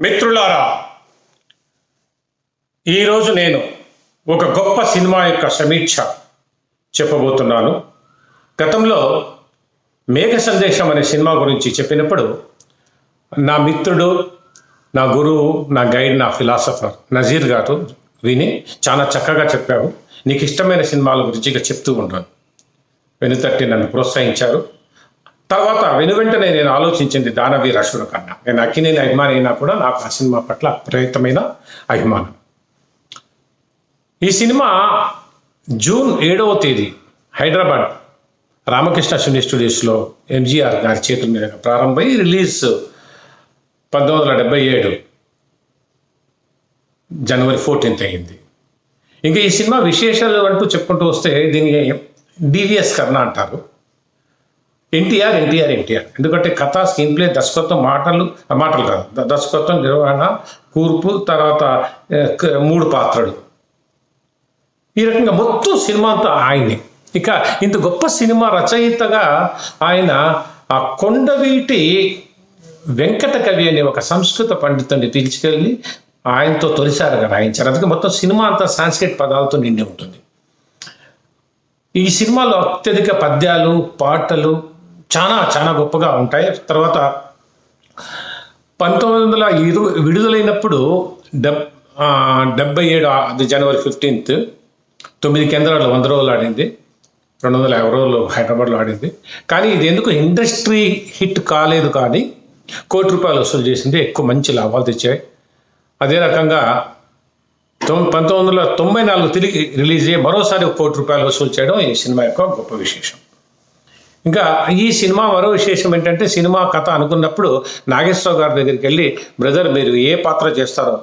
మిత్రులారా ఈరోజు నేను ఒక గొప్ప సినిమా యొక్క సమీక్ష చెప్పబోతున్నాను. గతంలో మేఘ సందేశం అనే సినిమా గురించి చెప్పినప్పుడు నా మిత్రుడు నా గురువు నా గైడ్ నా ఫిలాసఫర్ నజీర్ గారు విని చాలా చక్కగా చెప్పావు నీకు ఇష్టమైన సినిమాల గురించి ఇక చెప్తూ ఉంటాను వెనుతట్టి నన్ను ప్రోత్సహించారు. తర్వాత వెనువెంటనే నేను ఆలోచించింది దానవీర అసుర కన్నా. నేను అక్కినేని అభిమాని అయినా కూడా నాకు ఆ సినిమా పట్ల అప్రయతమైన అభిమానం. ఈ సినిమా జూన్ ఏడవ తేదీ హైదరాబాద్ రామకృష్ణ సినీ స్టూడియోస్లో ఎంజీఆర్ గారి చేతుల మీద ప్రారంభమై రిలీజ్ పంతొమ్మిది వందల డెబ్బై ఏడు జనవరి ఫోర్టీన్త్ అయింది. ఇంకా ఈ సినిమా విశేషాలు అంటూ చెప్పుకుంటూ వస్తే దీన్ని డివిఎస్ కర్ణ అంటారు. ఎన్టీఆర్ ఎన్టీఆర్ ఎన్టీఆర్. ఎందుకంటే కథ స్క్రీన్ ప్లే దర్శకత్వం మాటలు మాటలు కాదు. దర్శకత్వం నిర్వహణ కూర్పు తర్వాత మూడు పాత్రలు. ఈ రకంగా మొత్తం సినిమా అంతా ఆయనే. ఇక ఇంత గొప్ప సినిమా రచయితగా ఆయన ఆ కొండవీటి వెంకట కవి అనే ఒక సంస్కృత పండితుడిని పిలిచికెళ్ళి ఆయనతో తొలిసారిగా రాయించారు. అందుకే మొత్తం సినిమా అంతా సాంస్క్రిట్ పదాలతో నిండి ఉంటుంది. ఈ సినిమాలో అత్యధిక పద్యాలు పాటలు చాలా చాలా గొప్పగా ఉంటాయి. తర్వాత పంతొమ్మిది వందల ఇరు విడుదలైనప్పుడు డెబ్ డెబ్బై ఏడు అది జనవరి ఫిఫ్టీన్త్ తొమ్మిది కేంద్రాలు వంద రోజులు ఆడింది. రెండు వందల యాభై రోజులు హైదరాబాద్లో ఆడింది. కానీ ఇది ఎందుకు ఇండస్ట్రీ హిట్ కాలేదు కానీ కోటి రూపాయలు వసూలు చేసింది ఎక్కువ మంచి లాభాలు తెచ్చాయి. అదే రకంగా పంతొమ్మిది వందల తొంభై నాలుగు తిరిగి రిలీజ్ అయ్యి మరోసారి కోటి రూపాయలు వసూలు చేయడం ఈ సినిమా యొక్క గొప్ప విశేషం. ఇంకా ఈ సినిమా మరో విశేషం ఏంటంటే సినిమా కథ అనుకున్నప్పుడు నాగేశ్వరరావు గారి దగ్గరికి వెళ్ళి బ్రదర్ మీరు ఏ పాత్ర చేస్తారో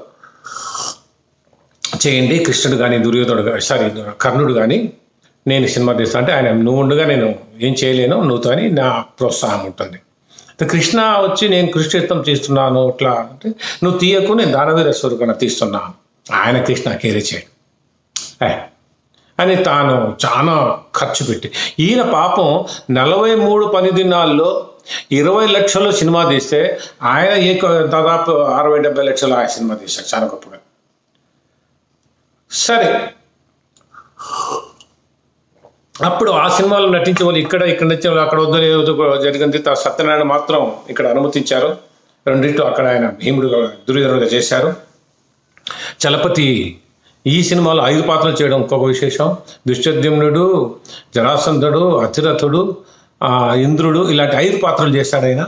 చేయండి. కృష్ణుడు కానీ దుర్యోధనుడు కానీ సారీ కర్ణుడు కానీ నేను సినిమా తీస్తా. అంటే ఆయన నువ్వు ఉండగా నేను ఏం చేయలేను నువ్వుతో అని నా ప్రోత్సాహం ఉంటుంది. కృష్ణ వచ్చి నేను కృష్ణయుత్తం చేస్తున్నాను ఇట్లా అంటే నువ్వు తీయకు నేను దానవీర స్వరూపణ తీస్తున్నాను. ఆయన కృష్ణ కేరే చేయి. అని తాను చాలా ఖర్చు పెట్టి. ఈయన పాపం నలభై మూడు పని దినాల్లో ఇరవై లక్షలు సినిమా తీస్తే ఆయన ఏ దాదాపు అరవై డెబ్బై లక్షలు ఆయన సినిమా తీశారు చాలా గొప్పగా. సరే. అప్పుడు ఆ సినిమాలో నటించే వాళ్ళు ఇక్కడ ఇక్కడ నచ్చే వాళ్ళు అక్కడ వద్దని జరిగింది. సత్యనారాయణ మాత్రం ఇక్కడ అనుమతించారు. రెండింటి అక్కడ ఆయన భీముడుగా దుర్యోధనుడుగా చేశారు. చలపతి ఈ సినిమాలో ఐదు పాత్రలు చేయడం ఇంకొక విశేషం. దుశ్చద్యుమ్నుడు జరాసంధుడు అతిరథుడు ఇంద్రుడు ఇలాంటి ఐదు పాత్రలు చేశాడు ఆయన.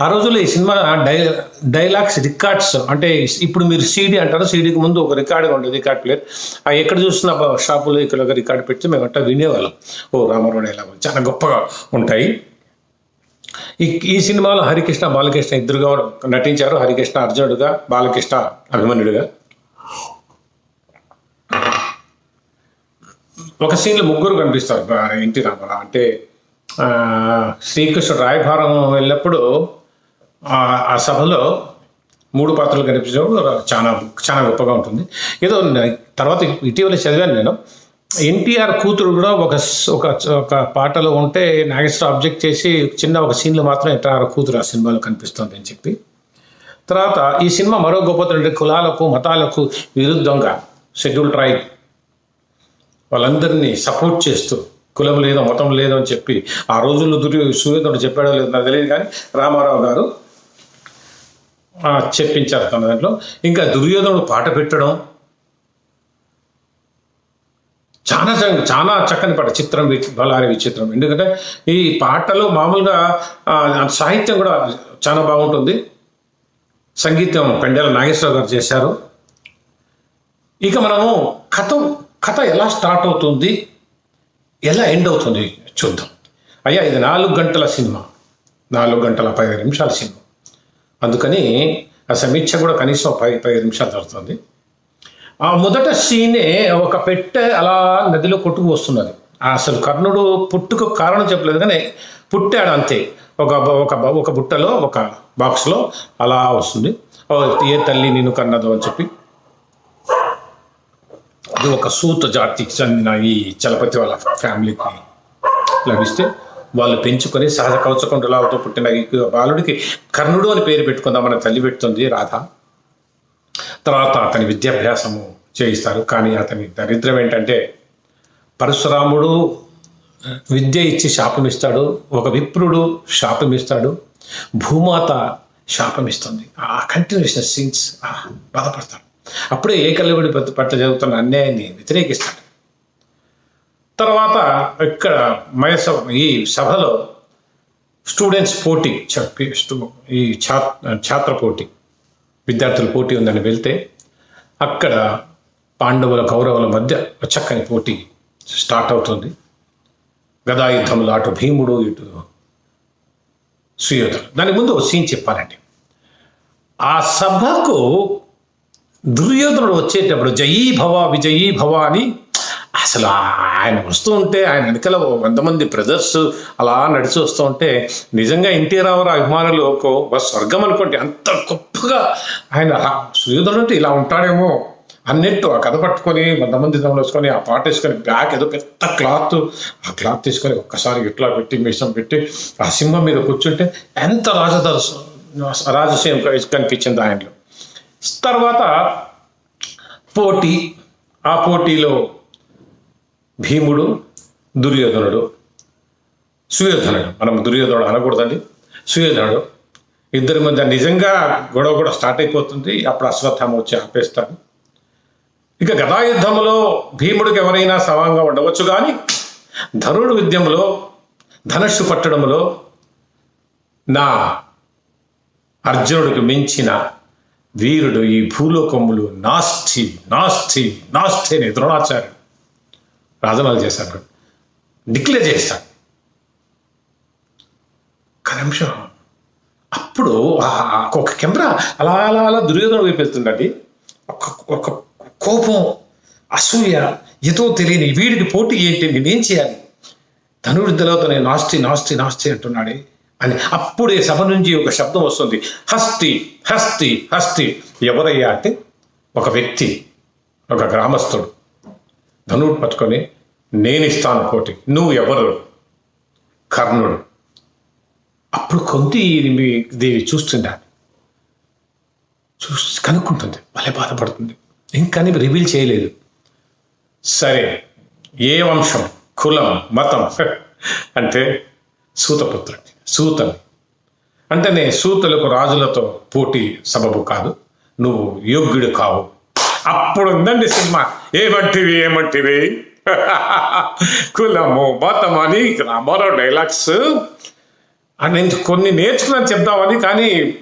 ఆ రోజుల్లో ఈ సినిమా డై డైలాగ్స్ రికార్డ్స్ అంటే ఇప్పుడు మీరు సీడీ అంటారు సీడీకి ముందు ఒక రికార్డ్ ఉండేది రికార్డ్ ప్లేయర్. ఆ ఎక్కడ చూసిన షాపులో ఇక్కడ ఒక రికార్డ్ పెట్టి మేము అట్టా వినేవాళ్ళం. ఓ రామారావు డైలాగ్ చాలా గొప్పగా ఉంటాయి. ఈ ఈ సినిమాలో హరికృష్ణ బాలకృష్ణ ఇద్దరుగా నటించారు. హరికృష్ణ అర్జునుడుగా బాలకృష్ణ అభిమన్యుడుగా. ఒక సీన్లో ముగ్గురు కనిపిస్తారు. ఇంటి ఎన్టీ రామారావు అంటే శ్రీకృష్ణుడు రాయభారం వెళ్ళినప్పుడు ఆ సభలో మూడు పాత్రలు కనిపించినప్పుడు చాలా చాలా గొప్పగా ఉంటుంది. ఏదో తర్వాత ఇటీవల చదివాను నేను. ఎన్టీఆర్ కూతురు కూడా ఒక ఒక ఒక పాటలో ఉంటే నాగేశ్వర అబ్జెక్ట్ చేసి చిన్న ఒక సీన్లో మాత్రం ఎన్టీఆర్ కూతురు ఆ సినిమాలో కనిపిస్తుంది అని చెప్పి. తర్వాత ఈ సినిమా మరో గొప్పతనం కులాలకు మతాలకు విరుద్ధంగా షెడ్యూల్ ట్రైబ్ వాళ్ళందరినీ సపోర్ట్ చేస్తూ కులం లేదో మతం లేదో అని చెప్పి ఆ రోజుల్లో దుర్యో సూర్యోధనుడు చెప్పాడో లేదో నాకు తెలియదు కానీ రామారావు గారు చెప్పించారు తన దాంట్లో. ఇంకా దుర్యోధనుడు పాట పెట్టడం చాలా చాలా చక్కని పాట చిత్రం బలారి విచిత్రం. ఎందుకంటే ఈ పాటలో మామూలుగా సాహిత్యం కూడా చాలా బాగుంటుంది. సంగీతం పెండెల నాగేశ్వరరావు గారు చేశారు. ఇక మనము కథం కథ ఎలా స్టార్ట్ అవుతుంది ఎలా ఎండ్ అవుతుంది చూద్దాం. అయ్యా ఇది నాలుగు గంటల సినిమా. నాలుగు గంటల పదిహేను నిమిషాల సినిమా. అందుకని ఆ సమీక్ష కూడా కనీసం పది పదిహేను నిమిషాలు జరుగుతుంది. ఆ మొదట సీనే ఒక పెట్టె అలా నదిలో కొట్టుకు వస్తున్నది. అసలు కర్ణుడు పుట్టుకు కారణం చెప్పలేదు కానీ పుట్టాడు అంతే. ఒక బ- ఒక ఒక బుట్టలో ఒక బాక్స్లో అలా వస్తుంది. ఏ తల్లి నిన్ను కన్నదో అని చెప్పి అది ఒక సూత జాతికి చెందిన ఈ చలపతి వాళ్ళ ఫ్యామిలీకి లభిస్తే వాళ్ళు పెంచుకొని సహజ కవచకుండలాలతో పుట్టిన ఈ బాలుడికి కర్ణుడు అని పేరు పెట్టుకుందామని తల్లి పెడుతుంది రాధ. తర్వాత అతని విద్యాభ్యాసము చేయిస్తారు. కానీ అతని దరిద్రం ఏంటంటే పరశురాముడు విద్య ఇచ్చి శాపమిస్తాడు ఒక విప్రుడు శాపం ఇస్తాడు భూమాత శాపం ఇస్తుంది ఆ కంటిన్యూషన్ సీన్స్ బాధపడతాడు. అప్పుడే ఏకలవుడి పట్ల జరుగుతున్న అన్యాయాన్ని వ్యతిరేకిస్తాడు. తర్వాత ఇక్కడ మయస ఈ సభలో స్టూడెంట్స్ పోటీ ఈ ఛాత్ర పోటీ విద్యార్థుల పోటీ ఉందని వెళ్తే అక్కడ పాండవుల కౌరవుల మధ్య చక్కని పోటీ స్టార్ట్ అవుతుంది. గదాయుద్ధంలో అటు భీముడు ఇటు సుయోధుడు. దాని ముందు ఒక సీన్ చెప్పాలండి. ఆ సభకు దుర్యోధనుడు వచ్చేటప్పుడు జయీ భవ విజయీ భవ అని అసలు ఆయన వస్తూ ఉంటే ఆయన వెనకల ఓ వంద మంది బ్రదర్స్ అలా నడిచి వస్తూ ఉంటే నిజంగా ఎన్టీ రామారావు అభిమానులు ఒక స్వర్గం అనుకోండి. అంత గొప్పగా ఆయన రా- సుయోధనుడు అంటే ఇలా ఉంటాడేమో అన్నట్టు ఆ కథ పట్టుకొని వంద మంది దమ్ములు వేసుకొని ఆ పాట వేసుకొని బ్యాగ్ ఏదో పెద్ద క్లాత్ ఆ క్లాత్ తీసుకొని ఒక్కసారి ఇట్లా పెట్టి మిషన్ పెట్టి ఆ సింహం మీద కూర్చుంటే ఎంత రాజదర్శ రాజసీయం కనిపించింది ఆయనలో. తర్వాత పోటీ ఆ పోటీలో భీముడు దుర్యోధనుడు సుయోధనుడు. మనం దుర్యోధనుడు అనకూడదండి. సుయోధనుడు. ఇద్దరి మధ్య నిజంగా గొడవ కూడా స్టార్ట్ అయిపోతుంది. అప్పుడు అశ్వత్థామ వచ్చి ఆపేస్తాడు. ఇక గదాయుద్ధంలో భీముడికి ఎవరైనా సమంగా ఉండవచ్చు కానీ ధనుడు విద్యంలో ధనుష్సు పట్టడంలో నా అర్జునుడికి మించిన వీరుడు ఈ భూలోకములు నాస్తి నాస్తి నాస్తి అని ద్రోణాచార్యుడు రాజనాలు చేశాడు డిక్లేర్ చేస్తాడు ఒక అప్పుడు ఒక కెమెరా అలా అలా అలా దుర్యోధన వైపు వెళ్తుందండి. ఒక ఒక కోపం అసూయ ఏదో తెలియని వీడికి పోటీ ఏంటి? నేనేం చేయాలి? ధనుడి తెలియతో నేను నాస్తి నాస్తి నాస్తి అంటున్నాడే. అని అప్పుడే సభ నుంచి ఒక శబ్దం వస్తుంది. హస్తి హస్తి హస్తి. ఎవరయ్యా అంటే ఒక వ్యక్తి ఒక గ్రామస్తుడు ధనుడు పట్టుకొని నేను ఇస్తాను పోటీ. నువ్వు ఎవరు? కర్ణుడు. అప్పుడు కొంత దేవి చూస్తుందా? చూసి కనుక్కుంటుంది. భలే బాధపడుతుంది. ఇంకా రివీల్ చేయలేదు. సరే ఏ వంశం? కులం మతం? అంటే సూతపుత్రుడి సూతని. అంటేనే సూతలకు సూతులకు రాజులతో పోటీ సబబు కాదు. నువ్వు యోగ్యుడు కావు. అప్పుడు ఉందండి సినిమా. ఏమంటివి ఏమంటివి? కులము మతం అని మరో డైలాగ్స్. అని నేను కొన్ని నేర్చుకున్నాను చెప్దామని కానీ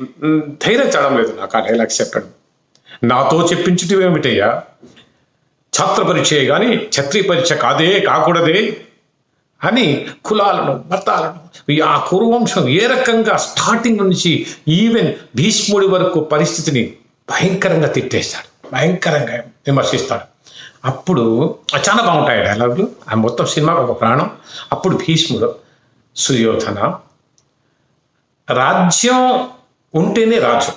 ధైర్యం చడం లేదు నాకు ఆ డైలాగ్స్ చెప్పడం. నాతో చెప్పించటం ఏమిటయ్యా ఛాత్ర పరీక్ష కానీ ఛత్రి పరీక్ష కాదే కాకూడదే. అని కులాలను మతాలను ఈ ఆ కురువంశం ఏ రకంగా స్టార్టింగ్ నుంచి ఈవెన్ భీష్ముడి వరకు పరిస్థితిని భయంకరంగా తిట్టేస్తాడు భయంకరంగా విమర్శిస్తాడు. అప్పుడు చాలా బాగుంటాయి డైలాగులు ఆ మొత్తం సినిమాకు ఒక ప్రాణం. అప్పుడు భీష్ముడు సుయోధన రాజ్యం ఉంటేనే రాజు.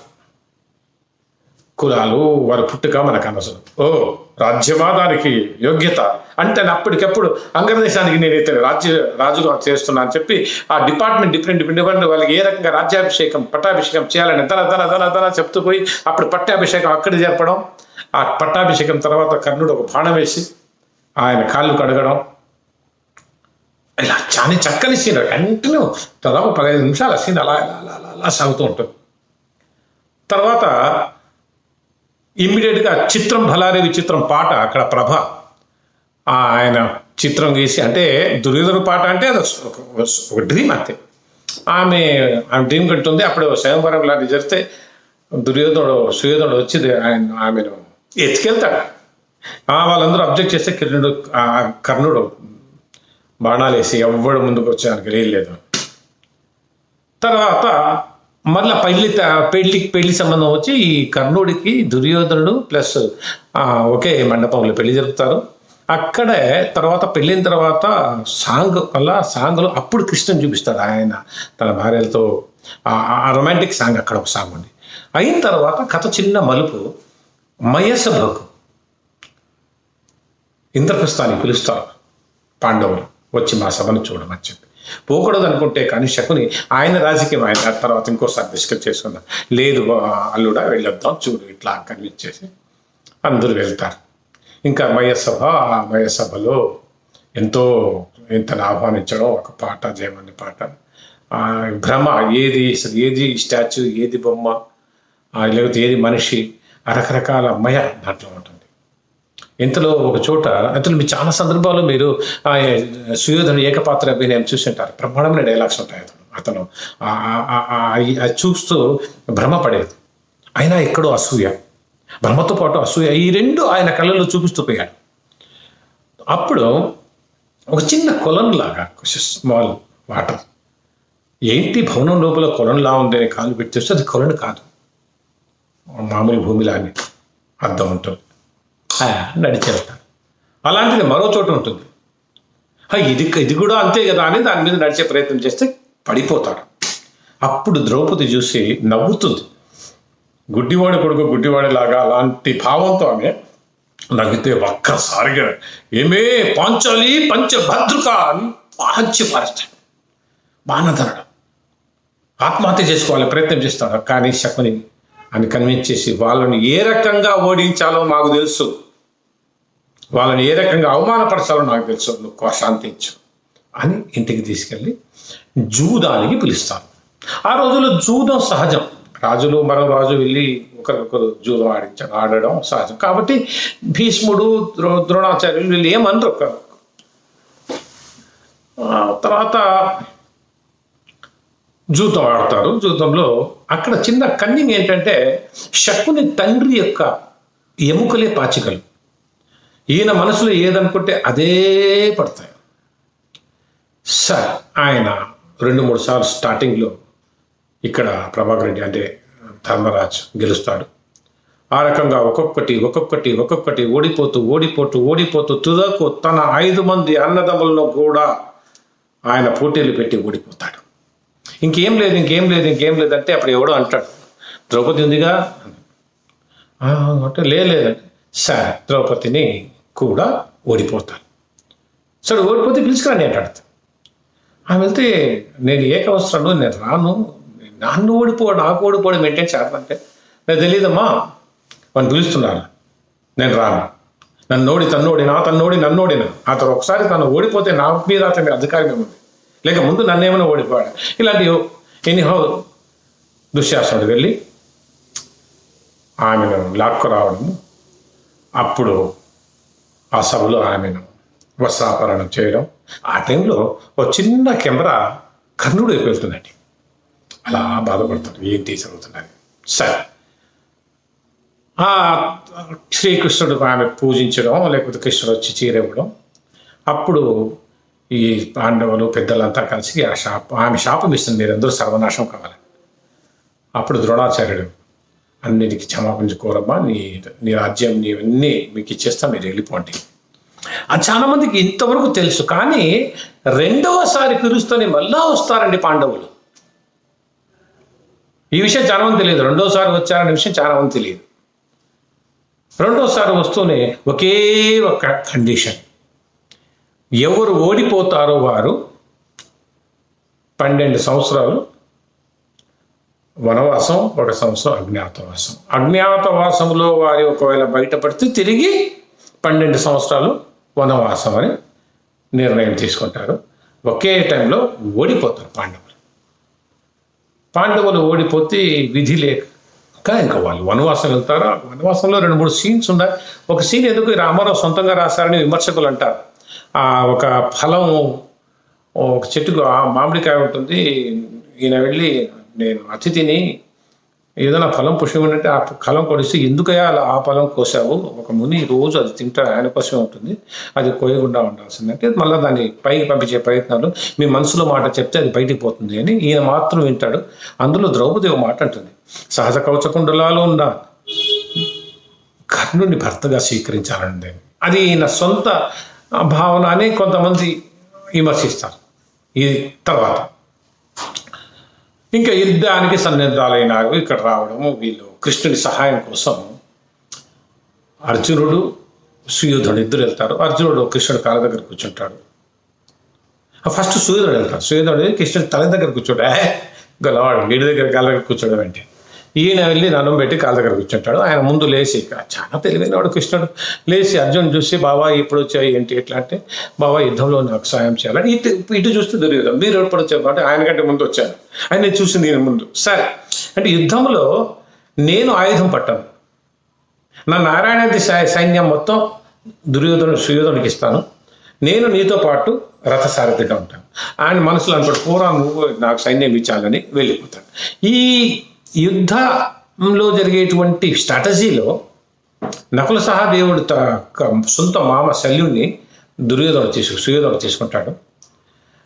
కులాలు వారి పుట్టుక మనకు అనవసరం. ఓ రాజ్యమా దానికి యోగ్యత. అంటే అప్పటికప్పుడు అంగరదేశానికి నేనైతే రాజ్య రాజుగా చేస్తున్నా అని చెప్పి ఆ డిపార్ట్మెంట్ డిఫరెంట్ డిఫరెంట్ వాళ్ళకి ఏ రకంగా రాజ్యాభిషేకం పట్టాభిషేకం చేయాలని ధన ధన ధన ధన చెప్తూ పోయి అప్పుడు పట్టాభిషేకం అక్కడ జరపడం ఆ పట్టాభిషేకం తర్వాత కర్ణుడు ఒక బాణం వేసి ఆయన కాళ్ళు కడగడం. ఇలా చాలా చక్కని సీన్. కంటిన్యూ దాదాపు పదహైదు నిమిషాల సీన్ అలా అలా అలా అలా అలా సాగుతూ ఉంటుంది. తర్వాత ఇమ్మీడియట్గా చిత్రం భలారే విచిత్రం పాట అక్కడ ప్రభ ఆయన చిత్రం గీసి అంటే దుర్యోధన పాట అంటే అది ఒక- డ్రీమ్ అంతే. ఆమె ఆమె డ్రీమ్ కట్టుంది అప్పుడు స్వయంవరం లాంటి జరిగితే దుర్యోధనుడు సుయోధనుడు వచ్చి ఆయన ఆమెను ఎత్తుకెళ్తాడు. ఆ వాళ్ళందరూ అబ్జెక్ట్ చేస్తే కిరణుడు కర్ణుడు బాణాలు వేసి ఎవ్వడు ముందుకు వచ్చానికి లేదు. తర్వాత మళ్ళీ పెళ్ళి త- పెళ్ళి పెళ్ళి సంబంధం వచ్చి ఈ కర్ణుడికి దుర్యోధనుడు ప్లస్ ఒకే మండపంలో పెళ్ళి జరుపుతారు. అక్కడే తర్వాత పెళ్ళిన తర్వాత సాంగ్ వల్ల సాంగ్లో అప్పుడు కృష్ణం చూపిస్తాడు ఆయన తన భార్యలతో. ఆ రొమాంటిక్ సాంగ్ అక్కడ ఒక సాంగ్ ఉంది. అయిన తర్వాత కథ చిన్న మలుపు మయసభకు ఇంద్రప్రస్థానికి పిలుస్తారు పాండవులు. వచ్చి మా సభను చూడమని చెప్పి. పోకూడదు అనుకుంటే కానీ శకుని ఆయన రాజకీయం ఆయన తర్వాత ఇంకోసారి డిస్కస్ చేసుకున్నా లేదు ఆ, అల్లుడా వెళ్ళొద్దాం చూడు ఇట్లా కన్విన్స్ చేసి అందరూ వెళ్తారు. ఇంకా మయసభ ఆ ఎంతో ఇంతను ఆహ్వానించడం ఒక పాట జయమని పాట. భ్రమ ఏది ఏది స్టాచ్యూ ఏది బొమ్మ లేకపోతే ఏది మనిషి రకరకాల మయ దాంట్లో ఇంతలో ఒక చోట అంతలో మీ చాలా సందర్భాల్లో మీరు ఆ సుయోధన ఏకపాత్ర అభినయం చూసింటారు. బ్రహ్మాండమైన డైలాగ్స్ ఉంటాయి అతను అతను చూస్తూ భ్రమపడేది. అయినా ఎక్కడో అసూయ. భ్రమతో పాటు అసూయ ఈ రెండు ఆయన కళ్ళలో చూపిస్తూ పోయాడు. అప్పుడు ఒక చిన్న కొలను లాగా స్మాల్ వాటర్ ఏంటి భవనం లోపల కొలంలా ఉంది అని కాలు పెట్టి చూస్తే అది కొలను కాదు. మామూలు భూమిలానే అర్థం ఉంటుంది. ఆ, నడిచి వెళ్తాడు అలాంటిది మరో చోట ఉంటుంది. ఇది ఇది కూడా అంతే కదా అని దాని మీద నడిచే ప్రయత్నం చేస్తే పడిపోతాడు. అప్పుడు ద్రౌపది చూసి నవ్వుతుంది. గుడ్డివాడి కొడుకు గుడ్డివాడి లాగా అలాంటి భావంతో ఆమె నవ్వితే ఒక్కసారిగా ఏమే పాంచాలి పంచభద్రుక అని పాంచి పారేస్తాడు. బాణధరుడు. ఆత్మహత్య చేసుకోవాలి ప్రయత్నం చేస్తాడు. కానీ శకుని అని కన్విన్స్ చేసి వాళ్ళని ఏ రకంగా ఓడించాలో మాకు తెలుసు. వాళ్ళని ఏ రకంగా అవమానపరచాలో నాకు తెలుసు. నువ్వు శాంతించు అని ఇంటికి తీసుకెళ్ళి జూదానికి పిలుస్తాను ఆ రోజుల్లో జూదం సహజం. రాజులు మరో రాజు వెళ్ళి ఒకరికొకరు జూదం ఆడించడం ఆడడం సహజం. కాబట్టి భీష్ముడు ద్రో ద్రోణాచార్యులు వీళ్ళు ఏమనరు ఒక తర్వాత జూతం ఆడతారు. జూతంలో అక్కడ చిన్న కన్నింగ్ ఏంటంటే శకుని తండ్రి యొక్క ఎముకలే పాచికలు. ఈయన మనసులో ఏదనుకుంటే అదే పడతాయి. సార్ ఆయన రెండు మూడు సార్లు స్టార్టింగ్లో ఇక్కడ ప్రభాకర్ రెడ్డి అంటే ధర్మరాజ్ గెలుస్తాడు. ఆ రకంగా ఒక్కొక్కటి ఒక్కొక్కటి ఒక్కొక్కటి ఓడిపోతూ ఓడిపోతూ ఓడిపోతూ తుదకు తన ఐదు మంది అన్నదమ్ములను కూడా ఆయన పోటీలు పెట్టి ఓడిపోతాడు. ఇంకేం లేదు ఇంకేం లేదు ఇంకేం లేదంటే అప్పుడు ఎవడో అంటాడు ద్రౌపది ఉందిగా? అంటే "లే- లేదండి సరే ద్రౌపదిని కూడా ఓడిపోతాను సరే ఓడిపోతే పిలుచుకురాని అంటాడు ఆమె వెళ్తే నేను ఏకవస్త్రాలు నేను రాను నన్ను ఓడిపో నాకు ఓడిపోవడం మెయింటైన్ చేయాలంటే నాకు తెలియదమ్మా వాళ్ళు పిలుస్తున్నారు నేను రాను. నన్ను ఓడి తన్నోడి నా తన్నోడి నన్నోడిన అతను ఒకసారి తను ఓడిపోతే నా మీద అతని అధికారం ఏముంది? లేక ముందు నన్నేమైనా ఓడిపోయాడు? ఇలాంటి ఎనీహౌ దుశ్శాసనుడు వెళ్ళి ఆమెను లాక్కు రావడము. అప్పుడు ఆ సభలో ఆమెను వస్త్రాపరణం చేయడం. ఆ టైంలో ఒక చిన్న కెమెరా కర్ణుడు వెళ్తుందండి. అలా బాధపడతాడు ఏంటి జరుగుతున్నది సరే. ఆ శ్రీకృష్ణుడు ఆమె పూజించడం లేకపోతే కృష్ణుడు వచ్చి చీర ఇవ్వడం. అప్పుడు ఈ పాండవులు పెద్దలంతా కలిసి ఆ శాప ఆమె శాపం ఇస్తుంది మీరందరూ సర్వనాశం కావాలి. అప్పుడు ద్రోణాచార్యుడు అన్నిటికీ క్షమాపణ కోరమ్మా నీ నీ రాజ్యం నీవన్నీ మీకు ఇచ్చేస్తా మీరు వెళ్ళిపోండి. అది చాలా మందికి ఇంతవరకు తెలుసు కానీ రెండవసారి పిలుస్తూనే మళ్ళా వస్తారండి పాండవులు. ఈ విషయం చాలా మంది తెలియదు రెండోసారి వచ్చారనే విషయం చాలా మంది తెలియదు. రెండోసారి వస్తూనే ఒకే ఒక కండిషన్. ఎవరు ఓడిపోతారో వారు పన్నెండు సంవత్సరాలు వనవాసం ఒక సంవత్సరం అజ్ఞాతవాసం. అజ్ఞాతవాసంలో వారి ఒకవేళ బయటపడితే తిరిగి పన్నెండు సంవత్సరాలు వనవాసం అని నిర్ణయం తీసుకుంటారు. ఒకే టైంలో ఓడిపోతారు పాండవులు. పాండవులు ఓడిపోతే విధి లేక ఇంకా వాళ్ళు వనవాసం వెళ్తారు? వనవాసంలో రెండు మూడు సీన్స్ ఉన్నాయి. ఒక సీన్ ఎందుకు రామారావు సొంతంగా రాశారని విమర్శకులు అంటారు. ఆ ఒక ఫలం ఒక చెట్టుకు ఆ మామిడికాయ ఉంటుంది. ఈయన వెళ్ళి నేను అతిథిని ఏదైనా ఫలం పుష్పం ఉంటే ఆ ఫలం కొడిస్తే ఎందుకయ్యా అలా ఆ ఫలం కోసావు? ఒక ముని రోజు అది తింటా ఆయన కోసమే ఉంటుంది. అది కోయకుండా ఉండాల్సిందంటే మళ్ళీ దాన్ని పైకి పంపించే ప్రయత్నాలు మీ మనసులో మాట చెప్తే అది బయటికి పోతుంది అని ఈయన మాత్రం వింటాడు. అందులో ద్రౌపది ఒక మాట అంటుంది. సహజ కవచకుండలాలో ఉన్న కర్ణుని భర్తగా స్వీకరించాలండి అది ఈయన సొంత భావన అని కొంతమంది విమర్శిస్తారు. ఇది తర్వాత ఇంకా యుద్ధానికి సన్నిధాలైనారు ఇక్కడ రావడము వీళ్ళు కృష్ణుడి సహాయం కోసం. అర్జునుడు సుయోధుడు ఇద్దరు వెళ్తారు. అర్జునుడు కృష్ణుడు కాళ్ళ దగ్గర కూర్చుంటాడు. ఫస్ట్ సూర్యుడు వెళ్తాడు. సూర్యుడు కృష్ణుడు తల దగ్గర కూర్చోడు గొలవాడు వీడి దగ్గర కాళ్ళ దగ్గర కూర్చోడం అంటే ఈయన వెళ్ళి నన్ను పెట్టి కాళ్ళ దగ్గర కూర్చుంటాడు ఆయన ముందు లేచి చాలా తెలివైనవాడు కృష్ణుడు. లేచి అర్జున్ చూసి బాబా ఇప్పుడు వచ్చాయి ఏంటి? ఎట్లా అంటే బాబా యుద్ధంలో నాకు సాయం చేయాలని ఇటు ఇటు చూస్తే దుర్యోధం మీరు ఎప్పుడు వచ్చారు? అంటే ఆయన కంటే ముందు వచ్చాను. ఆయన నేను చూసి నేను ముందు. సరే. అంటే యుద్ధంలో నేను ఆయుధం పట్టాను. నా నారాయణాది సై- సైన్యం మొత్తం దుర్యోధను సుయోధనుడికి ఇస్తాను. నేను నీతో పాటు రథసారథిగా ఉంటాను. ఆయన మనసులో అనుకోడు పూరా నువ్వు నాకు సైన్యం ఇచ్చాలని వెళ్ళిపోతాడు. ఈ యుద్ధంలో జరిగేటువంటి స్ట్రాటజీలో నకుల సహాదేవుడు త సొంత మామ శల్యుణ్ణి దుర్యోధన తీసుకు సుయోధన తీసుకుంటాడు.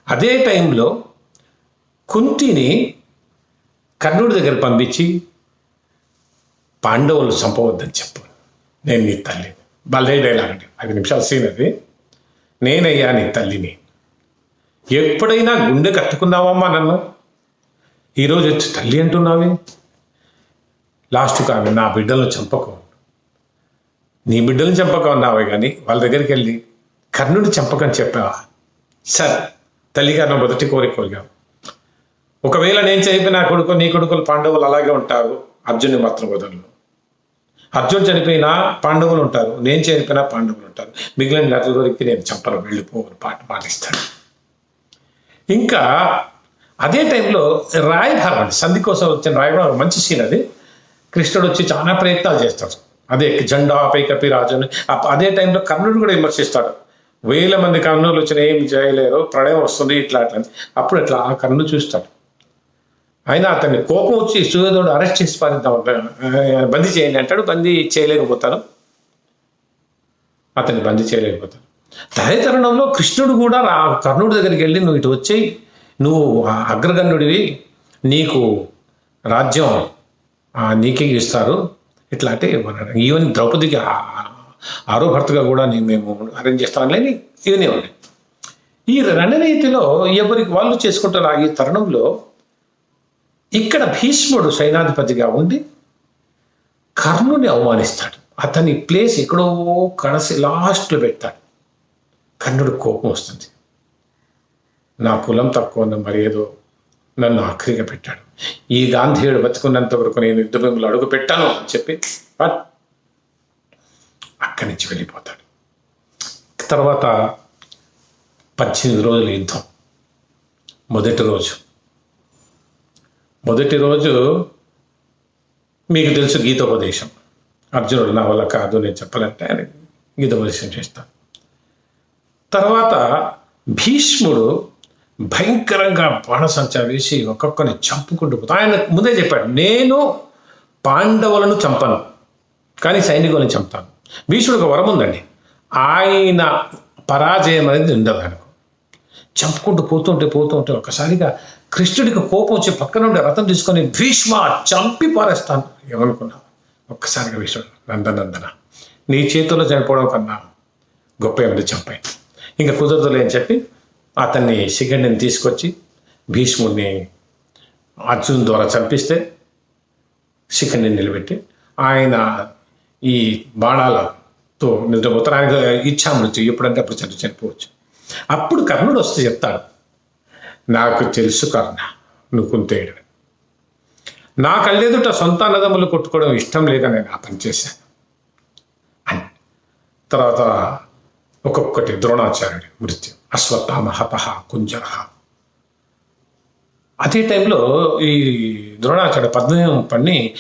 అదే టైంలో కుంతిని కర్ణుడి దగ్గర పంపించి పాండవులు చంపవద్దని చెప్పు. నేను నీ తల్లి బలే డైలాగ్ ఐదు నిమిషాలు సీన్ అది. నేనయ్యా నీ తల్లిని. ఎప్పుడైనా గుండె కట్టుకున్నావమ్మా నన్ను. ఈరోజు వచ్చి తల్లి అంటున్నావి? లాస్ట్ ఆమె నా బిడ్డలను చంపకు. నీ బిడ్డలను చంపక ఉన్నావే కానీ వాళ్ళ దగ్గరికి వెళ్ళి కర్ణుడు చంపకని చెప్పావా? సరే తల్లిగారు నా మొదటి కోరిక కోరిగాను ఒకవేళ నేను చనిపోయి నా కొడుకు నీ కొడుకులు పాండవులు అలాగే ఉంటారు అర్జునుడు మాత్రం వదలను. అర్జున్ చనిపోయినా పాండవులు ఉంటారు నేను చనిపోయినా పాండవులు ఉంటారు. మిగిలిన నలుగురికి నేను చంపను వెళ్ళిపోవని పాట పాటిస్తాను ఇంకా అదే టైంలో రాయభారం సంధి కోసం వచ్చిన రాయభారం మంచి సీన్ అది. కృష్ణుడు వచ్చి చాలా ప్రయత్నాలు చేస్తాడు. అదే జెండా పైకప్పి అని అదే టైంలో కర్ణుడు కూడా విమర్శిస్తాడు. వేల మంది కర్ణులు వచ్చిన ఏం చేయలేరు ప్రళయం వస్తుంది ఇట్లా అట్లా అప్పుడు ఇట్లా ఆ కర్ణుడు చూస్తాడు. అయినా అతన్ని కోపం వచ్చి సుయోధుడు అరెస్ట్ చేసి పారిద్దాం బందీ చేయండి అంటాడు. బందీ చేయలేకపోతాను అతన్ని బందీ చేయలేకపోతాను అదే తరుణంలో కృష్ణుడు కూడా రా కర్ణుడి దగ్గరికి వెళ్ళి నువ్వు ఇటు వచ్చేయి. నువ్వు ఆ అగ్రగణ్యుడివి. నీకు రాజ్యం నీకే ఇస్తారు. ఇట్లా అంటే ఈవెన్ ద్రౌపదికి ఆరో భర్తగా కూడా నేను మేము అరేంజ్ చేస్తామని ఇవన్నీ ఉన్నాయి ఈ రణనీతిలో ఎవరికి వాళ్ళు చేసుకుంటారు ఈ తరుణంలో ఇక్కడ భీష్ముడు సైనాధిపతిగా ఉండి కర్ణుని అవమానిస్తాడు. అతని ప్లేస్ ఎక్కడో కడసి లాస్ట్లో పెడతాడు. కర్ణుడు కోపం వస్తుంది. నా కులం తక్కువ ఉంది మరి ఏదో నన్ను ఆఖరిగా పెట్టాడు. ఈ గాంధీయుడు బతుకున్నంత వరకు నేను యుద్ధ భూమిలో అడుగు పెట్టాను అని చెప్పి అక్కడి నుంచి వెళ్ళిపోతాడు. తర్వాత పద్దెనిమిది రోజుల యుద్ధం. మొదటి రోజు. మొదటి రోజు మీకు తెలుసు గీతోపదేశం. అర్జునుడు నా వల్ల కాదు నేను చెప్పాలంటే ఆయన గీతోపదేశం చేస్తాను తర్వాత భీష్ముడు భయంకరంగా బాణసంచా వేసి ఒక్కొక్కరిని చంపుకుంటూ పోతా. ఆయన ముందే చెప్పాడు నేను పాండవులను చంపను కానీ సైనికులను చంపుతాను. భీష్ముడికి వరం ఉందండి. ఆయన పరాజయం అనేది ఉండదు ఆయనకు. చంపుకుంటూ పోతుంటే పోతుంటే ఒకసారిగా కృష్ణుడికి కోపం వచ్చి పక్కన ఉండే రథం తీసుకొని భీష్మ చంపి పారేస్తాను. ఏమనుకున్నావు ఒక్కసారిగా భీష్ముడు నందనందన నీ చేతుల్లో చనిపోవడం కన్నా గొప్ప ఏమిటి చంపాయి. ఇంకా కుదరదులే అని చెప్పి అతన్ని శిఖండిని తీసుకొచ్చి భీష్ముడిని అర్జున్ ద్వారా చంపిస్తే శిఖండిని నిలబెట్టి ఆయన ఈ బాణాలతో నిద్రపోతారు. ఆయన ఇచ్చామృత్యు ఎప్పుడంటే అప్పుడు చని చనిపోవచ్చు. అప్పుడు కర్ణుడు వస్తే చెప్తాడు నాకు తెలుసు కర్ణ నువ్వు కుంతేయుడు నా కళ్ళెదుట సొంత అన్నదమ్ములు కొట్టుకోవడం ఇష్టం లేదని నేను అతను చేశాను. అని. తర్వాత ఒక్కొక్కటి ద్రోణాచార్యుడి మృత్యు. అశ్వత్థామ కుంజర అదే టైంలో ఈ ద్రోణాచార్య పద్మం పని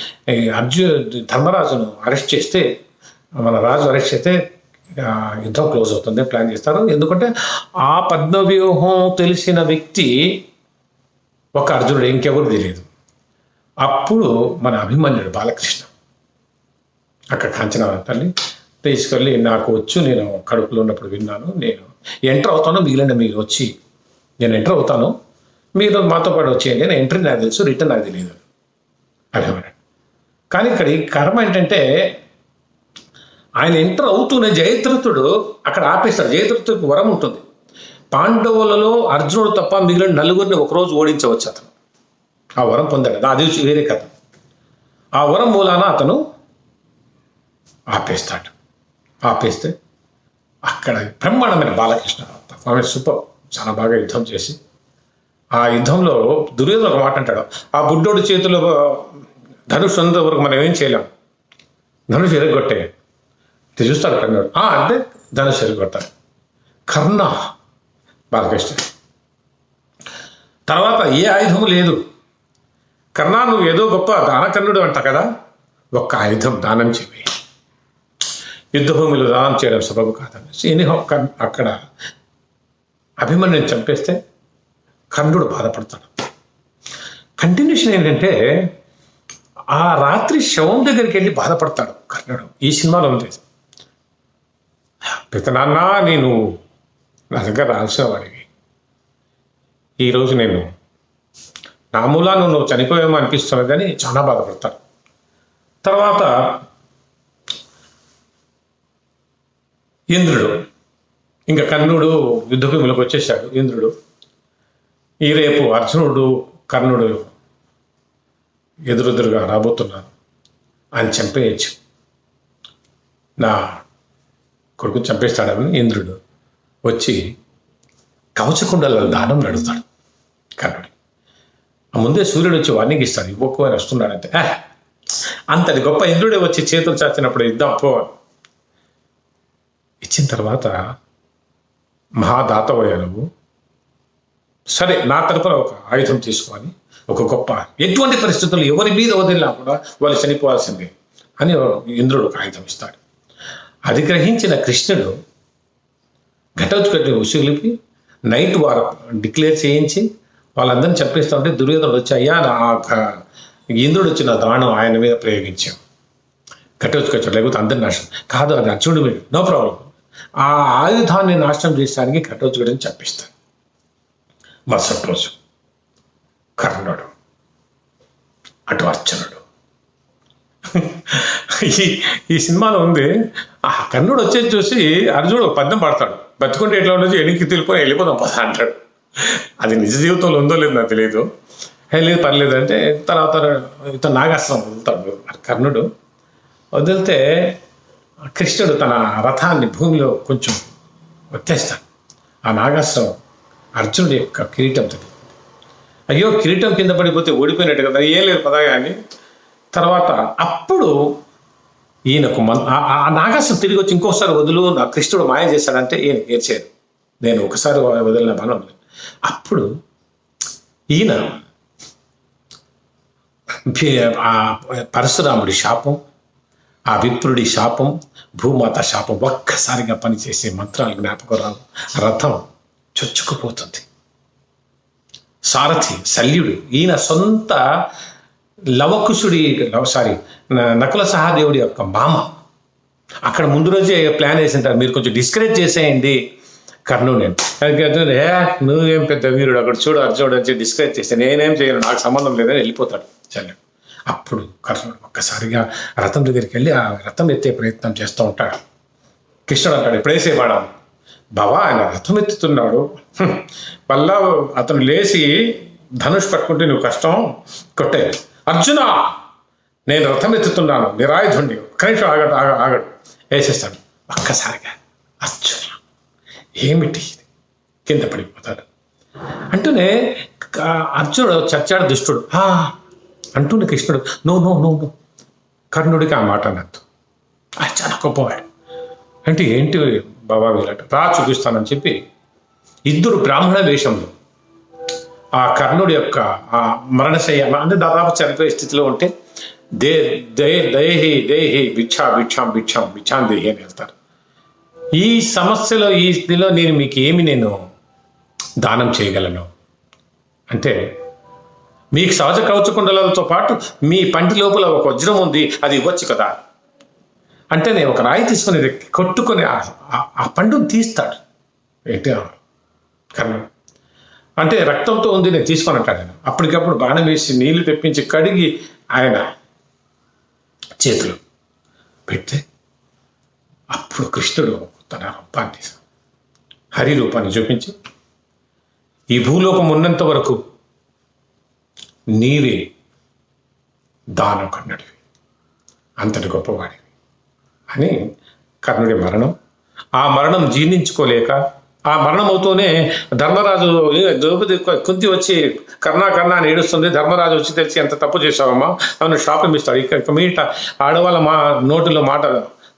అర్జు ధర్మరాజును అరెస్ట్ చేస్తే మన రాజు అరెస్ట్ చేస్తే యుద్ధం క్లోజ్ అవుతుంది ప్లాన్ చేస్తారు. ఎందుకంటే ఆ పద్మవ్యూహం తెలిసిన వ్యక్తి ఒక అర్జునుడు ఇంకెవరు తెలియదు. అప్పుడు మన అభిమన్యుడు బాలకృష్ణ. అక్కడ కాంచన తల్లి తీసుకెళ్ళి నాకు వచ్చు నేను కడుపులో ఉన్నప్పుడు విన్నాను నేను ఎంటర్ అవుతాను మిగిలిన మీరు వచ్చి నేను ఎంటర్ అవుతాను మీరు మాతో పాటు వచ్చేయండి నేను ఎంట్రీ నాకు తెలుసు రిటర్న్ నాకు తెలియదు. అభిమన్యుడు కానీ ఇక్కడ ఈ కర్మ ఏంటంటే ఆయన ఎంటర్ అవుతూనే జయతృతుడు అక్కడ ఆపేస్తాడు జయతృతుడికి వరం ఉంటుంది. పాండవులలో అర్జునుడు తప్ప మిగిలిన నలుగురిని ఒకరోజు ఓడించవచ్చు అతను. ఆ వరం పొందాడు. అది వేరే కథ. ఆ వరం మూలాన అతను ఆపేస్తాడు. ఆపేస్తే అక్కడ బ్రహ్మాండమైన బాలకృష్ణ పర్ఫార్మెన్స్ సూపర్. చాలా బాగా యుద్ధం చేసి. ఆ యుద్ధంలో దుర్యోధన ఒక మాట అంటాడు. ఆ బుడ్డోడు చేతిలో ధనుష్ ఉన్నంత వరకు మనం ఏం చేయలేం. ధనుష్ ఎరగొట్టే. చూస్తాడు కర్ణుడు "ఆ" అంటే ధనుష్ ఎరగొట్టాలి కర్ణ బాలకృష్ణ. తర్వాత ఏ ఆయుధము లేదు. కర్ణ నువ్వు ఏదో గొప్ప దానకర్ణుడు అంట కదా. ఒక్క ఆయుధం దానం చేయి. యుద్ధభూమిలో దానం చేయడం సబబు కాదని ఎన్ని అక్కడ అభిమన్యుని చంపేస్తే కర్ణుడు బాధపడతాడు. కంటిన్యూషన్ ఏంటంటే ఆ రాత్రి శవం దగ్గరికి వెళ్ళి బాధపడతాడు కర్ణుడు. ఈ సినిమాలో ఉంది. పితనాన్న నేను నా దగ్గర రాల్సిన వాడివి. ఈరోజు నేను నా మూలాను నువ్వు చనిపోయేమో అనిపిస్తున్నది కానీ చాలా బాధపడతాడు. తర్వాత ఇంద్రుడు. ఇంకా కర్ణుడు యుద్ధభూమిలోకి వచ్చేసాడు ఇంద్రుడు. ఈ రేపు అర్జునుడు కర్ణుడు ఎదురెదురుగా రాబోతున్నారు. అని చంపేయచ్చు. నా కొడుకు చంపేస్తాడని ఇంద్రుడు వచ్చి కవచకుండల దానం నడుతాడు కర్ణుడు ఆ ముందే సూర్యుడు వచ్చి వార్నింగ్ ఇస్తాడు ఇవ్వకు అని వస్తున్నాడంటే. అంతటి గొప్ప ఇంద్రుడే వచ్చి చేతులు చాచినప్పుడు ఇద్దాం పో. అని." ఇచ్చిన తర్వాత మహాదాతవయ్య నువ్వు సరే నా తరపున ఒక ఆయుధం తీసుకొని ఒక గొప్ప ఎటువంటి పరిస్థితుల్లో ఎవరి మీద వదిలినా కూడా వాళ్ళు చనిపోవాల్సిందే అని ఇంద్రుడు ఒక ఆయుధం ఇస్తాడు. అది గ్రహించిన కృష్ణుడు ఘటోత్కటి ఉసిగిలిపి నైట్ వారు డిక్లేర్ చేయించి వాళ్ళందరినీ చెప్పేస్తూ దుర్యోధనుడు వచ్చి అయ్యా నా ఇంద్రుడు వచ్చిన దాణం ఆయన మీద ప్రయోగించాం. ఘటోత్కచుడు లేకపోతే అందరిని నాశనం. కాదు అది అర్జునుడు నో ప్రాబ్లం ఆ ఆయుధాన్ని నాశనం చేసడానికి ఘటోత్కచుడిని చంపిస్తాను మరుసటి రోజు కర్ణుడు అటు అర్చనుడు ఈ ఈ సినిమాలో ఉంది ఆ కర్ణుడు వచ్చేది చూసి అర్జునుడు పద్యం పడతాడు. బతుకుంటే ఎట్లా ఉండొచ్చు? ఎనికి తెలిపోయి వెళ్ళిపోదాం పద అంటాడు. అది నిజ జీవితంలో ఉందో లేదో నాకు తెలియదు లేదు పర్లేదు అంటే తర్వాత ఇతను నాగాస్త్రం వదులుతాడు కర్ణుడు వదిలితే కృష్ణుడు తన రథాన్ని భూమిలో కొంచెం ఒత్తేస్తాడు. ఆ నాగాస్త్రం అర్జునుడి యొక్క కిరీటం తగ్గి అయ్యో కిరీటం కింద పడిపోతే ఓడిపోయినట్టు కదా ఏం లేదు పదా తర్వాత అప్పుడు ఈయనకు మన ఆ- ఆ నాగాస్త్రం తిరిగి వచ్చి ఇంకోసారి వదులు నా కృష్ణుడు మాయ చేశాడంటే ఈయన ఏడ్చాడు నేను ఒకసారి వదిలిన బలం అప్పుడు ఈయన పరశురాముడి శాపం ఆ విప్రుడి శాపం భూమాత శాపం ఒక్కసారిగా పనిచేసే మంత్రాలు జ్ఞాపకం రావు. రథం చొచ్చుకుపోతుంది. సారథి శల్యుడు ఈయన సొంత లవకుశుడి సారీ నకుల సహాదేవుడి యొక్క మామ. అక్కడ ముందు రోజే ప్లాన్ వేసింటారు మీరు కొంచెం డిస్కరేజ్ చేసేయండి. కర్ణుని ఏ నువ్వేం పెద్ద వీరుడు? అక్కడ చూడు అర్జునుడు అని చెప్పి డిస్కరేజ్ చేస్తే నేనేం చేయను? నాకు సంబంధం లేదని వెళ్ళిపోతాడు. శల్యుడు. అప్పుడు కర్ణుడు ఒక్కసారిగా రథం దగ్గరికి వెళ్ళి ఆ రథం ఎత్తే ప్రయత్నం చేస్తూ ఉంటాడు. కృష్ణుడు అంటాడు ఎప్పుడేసేవాడా బావా ఆయన రథం ఎత్తుతున్నాడు. మళ్ళా అతను లేచి ధనుష్ పట్టుకుంటే నువ్వు కష్టం కొట్టే. అర్జున నేను రథం ఎత్తుతున్నాను నిరాయుధుండి కనీసం ఆగడు ఆగ ఆగడు. వేసేస్తాడు. ఒక్కసారిగా అర్జున ఏమిటి కింద పడిపోతాడు. అంటూనే అర్జునుడు చచ్చాడు దుష్టుడు. "ఆ" అంటూనే కృష్ణుడు నో నో నో నో. కర్ణుడికి ఆ మాట అన్నట్టు ఆయన చాలా గొప్పవాడు అంటే ఏంటి బాబా వీళ్ళంట రా చూపిస్తానని చెప్పి ఇద్దరు బ్రాహ్మణ వేషంలో ఆ కర్ణుడి యొక్క ఆ మరణశయ్య అంటే దాదాపు చనిపోయే స్థితిలో ఉంటే దే దే దేహి దేహి భిక్షా భిక్షాం భిక్షాం భిక్షాం దేహి అని వెళ్తారు. ఈ సమస్యలో ఈ స్థితిలో నేను మీకు ఏమి నేను దానం చేయగలను? అంటే మీకు సహజ కవచకుండలతో పాటు మీ పంటి లోపల ఒక వజ్రం ఉంది అది ఇవ్వచ్చు కదా. అంటే నేను ఒక రాయి తీసుకొని వ్యక్తి కొట్టుకొని ఆ- పండును తీస్తాడు. ఏంటి కర్ణం అంటే రక్తంతో ఉంది నేను తీసుకొని అంటాడు ఆయన అప్పటికప్పుడు బాణం వేసి నీళ్ళు తెప్పించి కడిగి ఆయన చేతులు పెడితే అప్పుడు కృష్ణుడు తన రూపాన్ని హరి రూపాన్ని చూపించి ఈ భూలోకం ఉన్నంత వరకు నీవే దానం కర్ణుడివి. అంతటి గొప్పవాడివి. అని కర్ణుడి మరణం. ఆ మరణం జీర్ణించుకోలేక ఆ మరణం అవుతూనే ధర్మరాజు ద్రౌపది కుంతి వచ్చి కర్ణా కర్ణా అని ఏడుస్తుంది ధర్మరాజు వచ్చి తెలిసి ఎంత తప్పు చేశావమ్మా? అవును శాపం ఇస్తాడు ఇక ఇక మీట ఆడవాళ్ళ మా నోటిలో మాట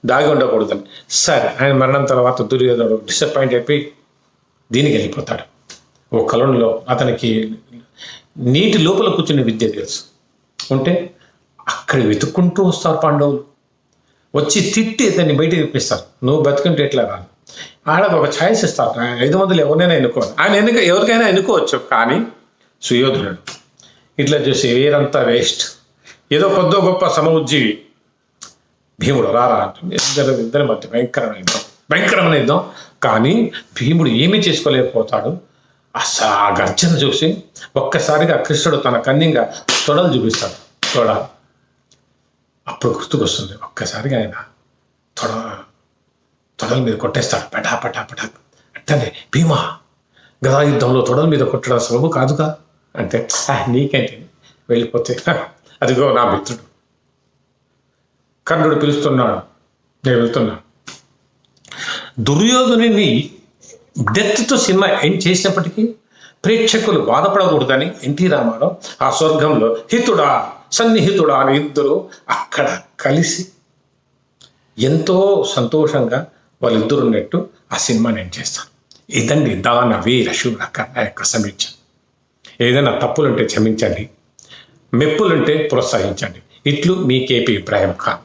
దాగి ఉండకూడదని సరే ఆయన మరణం తర్వాత దుర్యోధనుడు డిసప్పాయింట్ అయిపోయి దీనికి వెళ్ళిపోతాడు. ఓ కలంలో అతనికి నీటి లోపల కూర్చుని విద్య తెలుసు. ఉంటే అక్కడ వెతుక్కుంటూ వస్తారు పాండవులు. వచ్చి తిట్టి దాన్ని బయట తెప్పిస్తారు నువ్వు బతుకుంటే ఎట్లా రాను? ఆడకు ఒక ఛాయిస్ ఇస్తారు ఐదు వందలు ఎవరినైనా ఎన్నుకోవాలి ఆయన ఎన్నుక ఎవరికైనా ఎన్నుకోవచ్చు కానీ సుయోధనుడు. ఇట్లా చూసి వేరంతా వేస్ట్. ఏదో కొద్దో గొప్ప సమఉజ్జీవి భీముడు రారా అంటుంది. ఇద్దరు ఇద్దరి మధ్య భయంకరమైన యుద్ధం. భయంకరమైన యుద్ధం. కానీ భీముడు ఏమీ చేసుకోలేకపోతాడు. అసలు ఆ గర్జన చూసి ఒక్కసారిగా కృష్ణుడు తన కన్నింగా తొడలు చూపిస్తాడు. తొడ. అప్పుడు గుర్తుకొస్తుంది ఒక్కసారిగా ఆయన తొడ తొడల మీద కొట్టేస్తాడు. పటా పటా పటా. అంటే భీమా గదా యుద్ధంలో తొడల మీద కొట్టడం సులభం కాదుగా? అంటే నీకేంటి వెళ్ళిపోతే అదిగో నా మిత్రుడు. కర్ణుడు పిలుస్తున్నాడు. నేను వెళ్తున్నాను దుర్యోధనుని డెత్తో సినిమా ఎండ్ చేసినప్పటికీ ప్రేక్షకులు బాధపడకూడదని ఎన్టీ రామారావు ఆ స్వర్గంలో హితుడా సన్నిహితుడా అని ఇద్దరు అక్కడ కలిసి ఎంతో సంతోషంగా వాళ్ళిద్దరు ఉన్నట్టు ఆ సినిమా నేను చేస్తాను ఇదండి దాన వీర శూర కర్ణ యొక్క సమీక్ష. ఏదైనా తప్పులుంటే క్షమించండి మెప్పులుంటే ప్రోత్సహించండి. ఇట్లు మీ కేపీ ఇబ్రాహిం ఖాన్